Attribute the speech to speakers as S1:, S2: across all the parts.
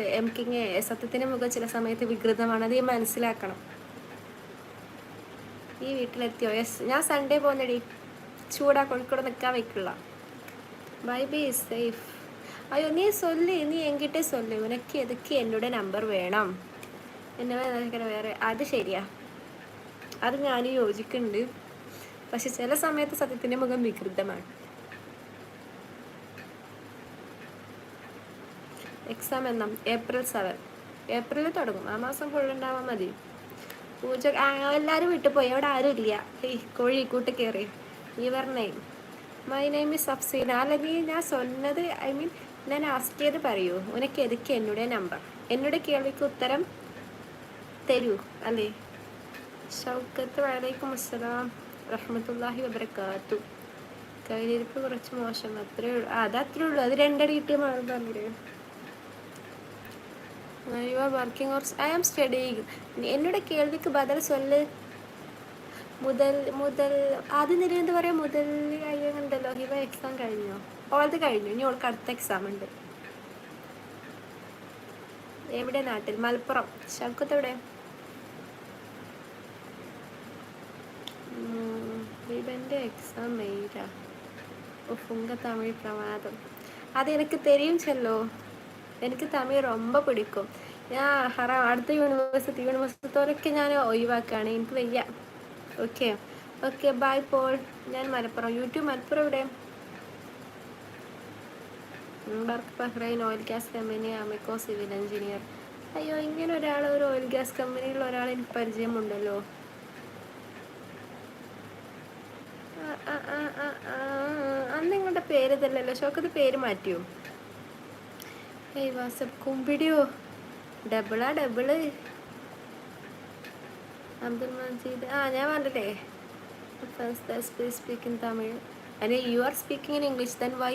S1: M king സത്യത്തിന്റെ മുഖം ചില സമയത്ത് വികൃതമാണ്. അത് മനസ്സിലാക്കണം. ഈ വീട്ടിലെത്തിയോ? യെസ്. ഞാൻ സൺഡേ പോകുന്നടി ചൂടാ കോഴിക്കോട് നിൽക്കാൻ വയ്ക്കില്ല ബൈ ബി സേഫ് അയ്യോ നീ സൊല്ല്. നീ എങ്കിട്ടേ സൊല്ല്. ഉനക്ക് എതുക്ക് എന്നോട് നമ്പർ വേണം? എന്നെ വേറെ അത് ശരിയാ. അത് ഞാൻ യോജിക്കുന്നുണ്ട്. പക്ഷെ ചില സമയത്ത് സത്യത്തിന്റെ മുഖം വികൃതമാണ്. എക്സാം എന്നാ ഏപ്രിൽ സെവൻ ഏപ്രിലിൽ തുടങ്ങും. ആ മാസം ഫുൾ ഉണ്ടാവാൻ മതി. പൂജ എല്ലാവരും വിട്ടു പോയി. അവിടെ ആരും ഇല്ല. കോഴി കൂട്ട് കയറി your name my name is Afsina അല്ലെങ്കിൽ ഞാൻ സ്വന്നത് ഐ മീൻ ഞാൻ ആസ്കിയത് പറയൂ. ഉനക്ക് എതുക്ക് എന്നുടേ നമ്പർ എന്നോട് കേൾവിക്ക് ഉത്തരം തരൂ. അല്ലേ? ഷൗക്കത്ത് വലൈക്കും അസ്സലാം. റഹ്മത്തുല്ലാഹി വബർക്കാത്തു കയ്യിലിരിപ്പ് കുറച്ച് മോശം. അത്രേ ഉള്ളൂ. അത് അത്രേ ഉള്ളൂ. അത് രണ്ടടി കിട്ടിയ മാറുന്നു you are working or I am studying എന്നോട് കേൾവിക്ക് ബദൽ സൊല്ല്. മുതൽ മുതൽ ആദ്യം പറയാ? മുതൽ കഴിയുന്നുണ്ടല്ലോ ഹിവ എക്സാം കഴിഞ്ഞോ? ഓളത് കഴിഞ്ഞു. ഇനി ഓൾക്ക് അടുത്ത എക്സാം ഉണ്ട്. എവിടെ? നാട്ടിൽ. മലപ്പുറം. ശൗക്കത്ത് എവിടെ? ഹിബന്റെ എക്സാം മെയിലാ ഫുങ്ക തമിഴ് പ്രമാദം അത് എനിക്ക് തെരിയും ചെല്ലോ. എനിക്ക് തമിഴ് റൊമ്പ പിടിക്കും. ഞാൻ ഹറ അടുത്ത യൂണിവേഴ്സിറ്റി യൂണിവേഴ്സിറ്റിയോടൊക്കെ ഞാൻ ഒഴിവാക്കുകയാണ് എനിക്ക് വയ്യ. ഓക്കെ. ഓക്കെ ബൈ പോൾ. ഞാൻ മലപ്പുറം യൂട്യൂബ് മലപ്പുറം ഇവിടെ ബർക്ക് ബഹ്റൈൻ ഓയിൽ ഗ്യാസ് കമ്പനി അമിക്കോ സിവിൽ എഞ്ചിനീയർ അയ്യോ ഇങ്ങനെ ഒരാൾ ഒരു ഓയിൽ ഗ്യാസ് കമ്പനിയിൽ ഒരാൾ എനിക്ക് പരിചയമുണ്ടല്ലോ. അന്ന് നിങ്ങളുടെ പേര് ഇതല്ലല്ലോ. ഷോക്കത്ത് പേര് മാറ്റിയോ? കുമ്പിടിയോ ഡബിളാ ഡബിൾ. അബ്ദുൽ മജീദ് ആ ഞാൻ പറഞ്ഞില്ലേ ഇൻ തമിഴ്. അല്ലെ you are speaking in English then why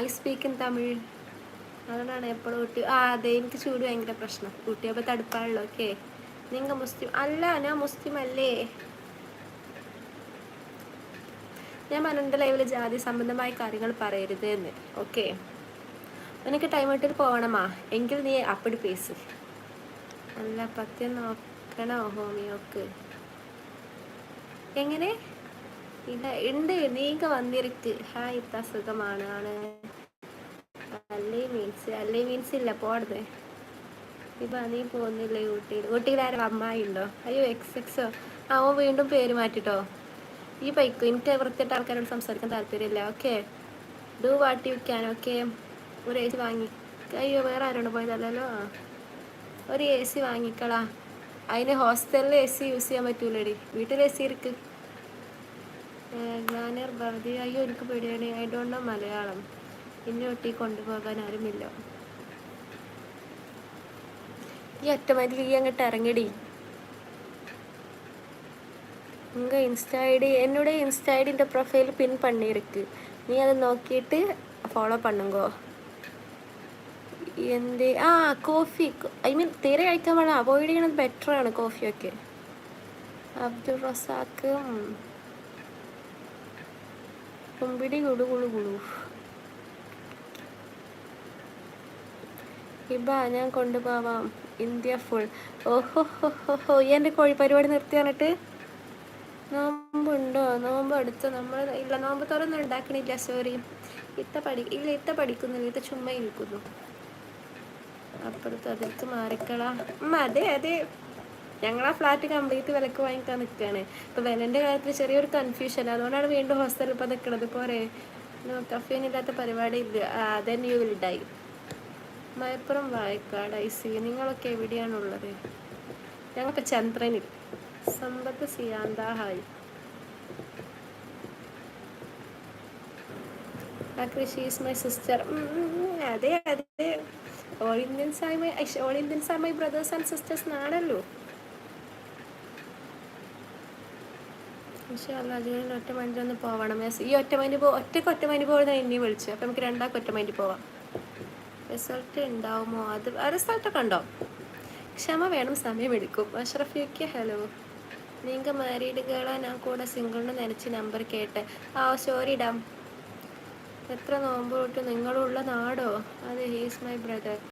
S1: I speak in Tamil? അതുകൊണ്ടാണ് എപ്പോഴും ഊട്ടി ആ അതെ എനിക്ക് ചൂട് ഭയങ്കര പ്രശ്നം. ഊട്ടിയപ്പോൾ തടുപ്പാണല്ലോ ഓക്കെ. നിങ്ങൾ മുസ്ലിം അല്ല ഞാൻ മുസ്ലിം അല്ലേ? ഞാൻ പറഞ്ഞ ലൈവിൽ ജാതി സംബന്ധമായ കാര്യങ്ങൾ പറയരുത് എന്ന്. ഓക്കെ. നിനക്ക് ടൈം ഇട്ടിട്ട് പോകണമാ. എങ്കിൽ നീ അപ്പടി പേസ് അല്ല പത്യം നോക്കണോ ഹോമിയോക്ക് എങ്ങനെ? ഇല്ല ഉണ്ട് നീങ്ക വന്നിരിക്ക്. ഹായ് ഇത്ത സുഖമാണ്. ആണ്. അല്ലേ മീൻസ് അല്ലേ മീൻസ് ഇല്ല പോടത് ഇപ്പൊ നീ പോകുന്നില്ലേ ഊട്ടിയിൽ? ഊട്ടിയിൽ ആരും അമ്മായി ഉണ്ടോ അയ്യോ എക്സ് എക്സോ ആ ഓ വീണ്ടും പേര് മാറ്റിട്ടോ. ഈ ബൈക്ക് എനിക്ക് വൃത്തിയിട്ട് ആൾക്കാരോട് സംസാരിക്കാൻ താല്പര്യമില്ല. Okay do what you can okay ഒരു എ സി വാങ്ങി. അയ്യോ വേറെ ആരാണ് പോയതല്ലോ ഒരു എ സി വാങ്ങിക്കളാ. അതിന് ഹോസ്റ്റലിൽ എ സി യൂസ് ചെയ്യാൻ പറ്റൂലടി. വീട്ടിൽ എ സി ഇരിക്ക്. ഗ്ലാനർ ബർദി അയ്യോ എനിക്ക് പേടിയാണ്. I don't know Malayalam. എന്നെ ഒട്ടി കൊണ്ടുപോകാൻ ആരുമില്ല. ഈ ഒറ്റമാതിരി ഈ അങ്ങോട്ട് ഇറങ്ങിടി. നിങ്ങൾ ഇൻസ്റ്റ ഐ ഡി എന്നോട് ഇൻസ്റ്റ ഐ ഡിന്റെ പ്രൊഫൈൽ പിൻ പണിയിരിക്ക്. നീ അത് നോക്കിയിട്ട് ഫോളോ പണുങ്കോ? എന്ത്? ആ കോഫി. ഐ മീൻ തീരെ കഴിക്കാൻ പാടില്ല അവോയ്ഡ് ചെയ്യണത് ബെറ്ററാണ് കോഫിയൊക്കെ. അബ്ദുൾ റസാക്ക്. കുമ്പിടി കുടു കുളു കുളു. ഇബ ഞാൻ കൊണ്ടുപോവാം. ഇന്ത്യ ഫുൾ ഓഹോ ഹോ എന്റെ കോഴി പരിപാടി നിർത്തി പറഞ്ഞിട്ട് നോമ്പുണ്ടോ? നോമ്പ് അടുത്ത് നമ്മൾ ഇല്ല നോമ്പ് തുറന്ന് ഉണ്ടാക്കണില്ല സോറി ഇത്ത പഠി ഇല്ല ഇത്ത പഠിക്കുന്നില്ല ഇത്ത ചുമ്മാ ഇരിക്കുന്നു. അപ്പുറത്ത് അതിലേക്ക് മാറിക്കള. അതെ അതെ. ഞങ്ങൾ ആ ഫ്ലാറ്റ് കംപ്ലീറ്റ് വിലക്ക് വാങ്ങിക്കാൻ നിൽക്കുകയാണ് ഇപ്പൊ വിലന്റെ കാര്യത്തിൽ ചെറിയൊരു കൺഫ്യൂഷൻ അതുകൊണ്ടാണ് വീണ്ടും ഹോസ്റ്റലിൽ ഇപ്പൊ നിൽക്കുന്നത് പോരെ. കഫീനില്ലാത്ത പരിപാടി ഇല്ല. അതന്നെ you will die Malappuram Vayakkad I C നിങ്ങളൊക്കെ എവിടെയാണ് എവിടെയാണുള്ളത് ഞങ്ങൾക്ക് ചന്ദ്രനിൽ. സമ്പത്ത് സിയാന്ത ഹായ് ആ കൃഷി ഈസ് മൈ സിസ്റ്റർ അതെ അതെ. ഓൾ ഇന്ത്യൻസ് ആയി my all Indians are my brothers and sisters നാടല്ലോ അതിന് ഒറ്റ മൈൻഡിൽ ഒന്ന് പോവണം. ഈ ഒറ്റ മൈൻഡ് പോ ഒറ്റയ്ക്ക് ഒറ്റ മൈൻഡ് പോകുന്ന എന്നെ വിളിച്ചു. അപ്പം നമുക്ക് രണ്ടാൾക്ക് ഒറ്റ മൈൻഡ് പോവാം. റിസൾട്ട് ഉണ്ടാവുമോ അത് റിസൾട്ടൊക്കെ ഉണ്ടോ? ക്ഷമ വേണം സമയമെടുക്കും അഷ്റഫിക്ക് ഹലോ നിങ്ങൾക്ക് മാരീഡ് ഗേളാ ഞാൻ കൂടെ സിംഗിളിന് നനച്ച് നമ്പർ കേട്ടെ. ആ ഡാം. എത്ര നോമ്പ് തൊട്ട് നിങ്ങളുള്ള നാടോ? അത് ഹീസ് മൈ ബ്രദർ